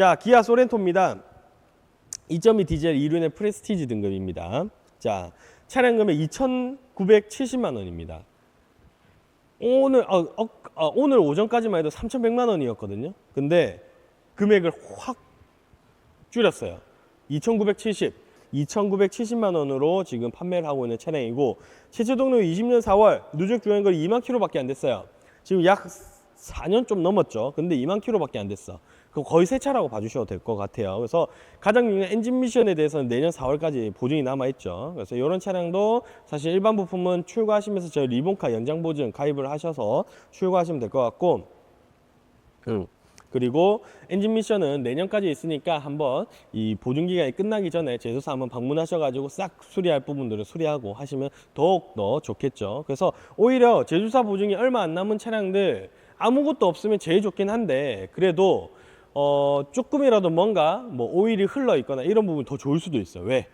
자, 기아 소렌토입니다. 2.2 디젤 2륜의 프레스티지 등급입니다. 자, 차량 금액 2,970만 원입니다. 오늘 어, 어, 어, 오늘 오전까지만 해도 3,100만 원이었거든요. 근데 금액을 확 줄였어요. 2,970, 2,970만 원으로 지금 판매를 하고 있는 차량이고 실제 동료 20년 4월 누적 주행 거리 2만 킬로밖에 안 됐어요. 지금 약 4년 좀 넘었죠. 근데 2만 킬로밖에 안 됐어. 그 거의 새 차라고 봐주셔도 될 것 같아요. 그래서 가장 중요한 엔진 미션에 대해서는 내년 4월까지 보증이 남아 있죠. 그래서 이런 차량도 사실 일반 부품은 출고하시면서 저희 리본카 연장 보증 가입을 하셔서 출고하시면 될 것 같고, 음. 그리고 엔진 미션은 내년까지 있으니까 한번 이 보증 기간이 끝나기 전에 제조사 한번 방문하셔가지고 싹 수리할 부분들을 수리하고 하시면 더욱 더 좋겠죠. 그래서 오히려 제조사 보증이 얼마 안 남은 차량들 아무것도 없으면 제일 좋긴 한데 그래도 어 조금이라도 뭔가 뭐 오일이 흘러 있거나 이런 부분 더 좋을 수도 있어요. 왜?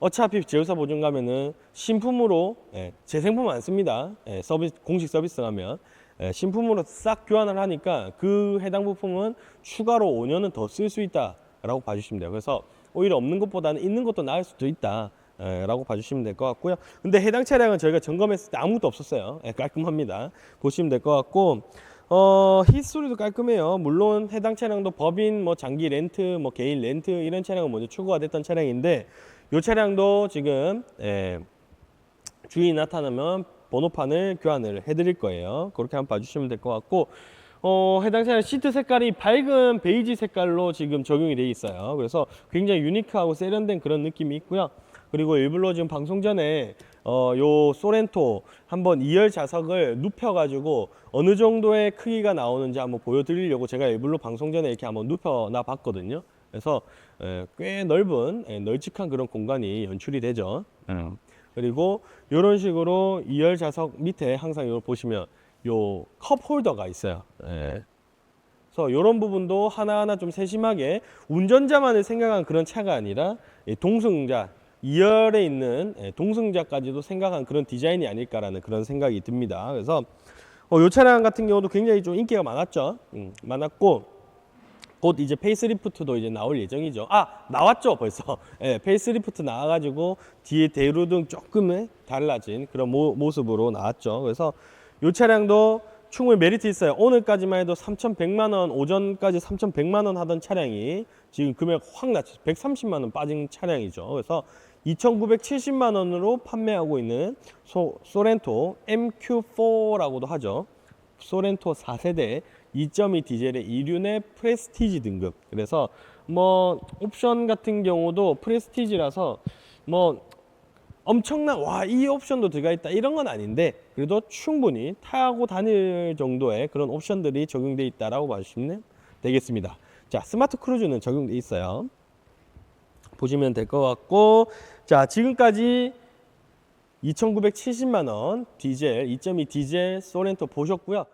어차피 제조사 보증 가면은 신품으로 예, 재생품 안 씁니다. 예, 서비스 공식 서비스 가면 예, 신품으로 싹 교환을 하니까 그 해당 부품은 추가로 5년은 더 쓸 수 있다라고 봐주시면 돼요. 그래서 오히려 없는 것보다는 있는 것도 나을 수도 있다. 예, 라고 봐주시면 될 것 같고요. 근데 해당 차량은 저희가 점검했을 때 아무것도 없었어요. 예, 깔끔합니다. 보시면 될 것 같고, 어, 히스토리도 깔끔해요. 물론 해당 차량도 법인, 뭐 장기 렌트, 뭐 개인 렌트 이런 차량은 먼저 출고가 됐던 차량인데, 이 차량도 지금 예, 주인이 나타나면 번호판을 교환을 해드릴 거예요. 그렇게 한번 봐주시면 될 것 같고, 어, 해당 차량 시트 색깔이 밝은 베이지 색깔로 지금 적용이 되어 있어요. 그래서 굉장히 유니크하고 세련된 그런 느낌이 있고요. 그리고 일부러 지금 방송 전에 어, 요 소렌토 한번 2열 좌석을 눕혀가지고 어느 정도의 크기가 나오는지 한번 보여드리려고 제가 일부러 방송 전에 이렇게 한번 눕혀놔 봤거든요. 그래서 에, 꽤 넓은 에, 널찍한 그런 공간이 연출이 되죠. 음. 그리고 이런 식으로 2열 좌석 밑에 항상 이걸 보시면 요 컵 홀더가 있어요. 예. 그래서 이런 부분도 하나하나 좀 세심하게 운전자만을 생각한 그런 차가 아니라 이 동승자 2열에 있는 예, 동승자까지도 생각한 그런 디자인이 아닐까라는 그런 생각이 듭니다. 그래서 어, 이 차량 같은 경우도 굉장히 좀 인기가 많았죠. 음, 많았고 곧 이제 페이스리프트도 이제 나올 예정이죠. 아 나왔죠 벌써. 예, 페이스리프트 나와가지고 뒤에 대루등 조금은 달라진 그런 모, 모습으로 나왔죠. 그래서 이 차량도 충분히 메리트 있어요. 오늘까지만 해도 3,100만 원, 오전까지 3,100만 원 하던 차량이 지금 금액 확 낮춰 130만 원 빠진 차량이죠. 그래서 2,970만 원으로 판매하고 있는 소, 소렌토 MQ4라고도 하죠. 소렌토 4세대 2.2 디젤의 2륜의 프레스티지 등급. 그래서 뭐 옵션 같은 경우도 프레스티지라서 뭐 엄청난 와 이 옵션도 들어가 있다 이런 건 아닌데 그래도 충분히 타고 다닐 정도의 그런 옵션들이 적용돼 있다라고 봐주시면 되겠습니다. 자 스마트 크루즈는 적용돼 있어요. 보시면 될 것 같고 자 지금까지 2,970만 원 디젤 2.2 디젤 소렌토 보셨고요.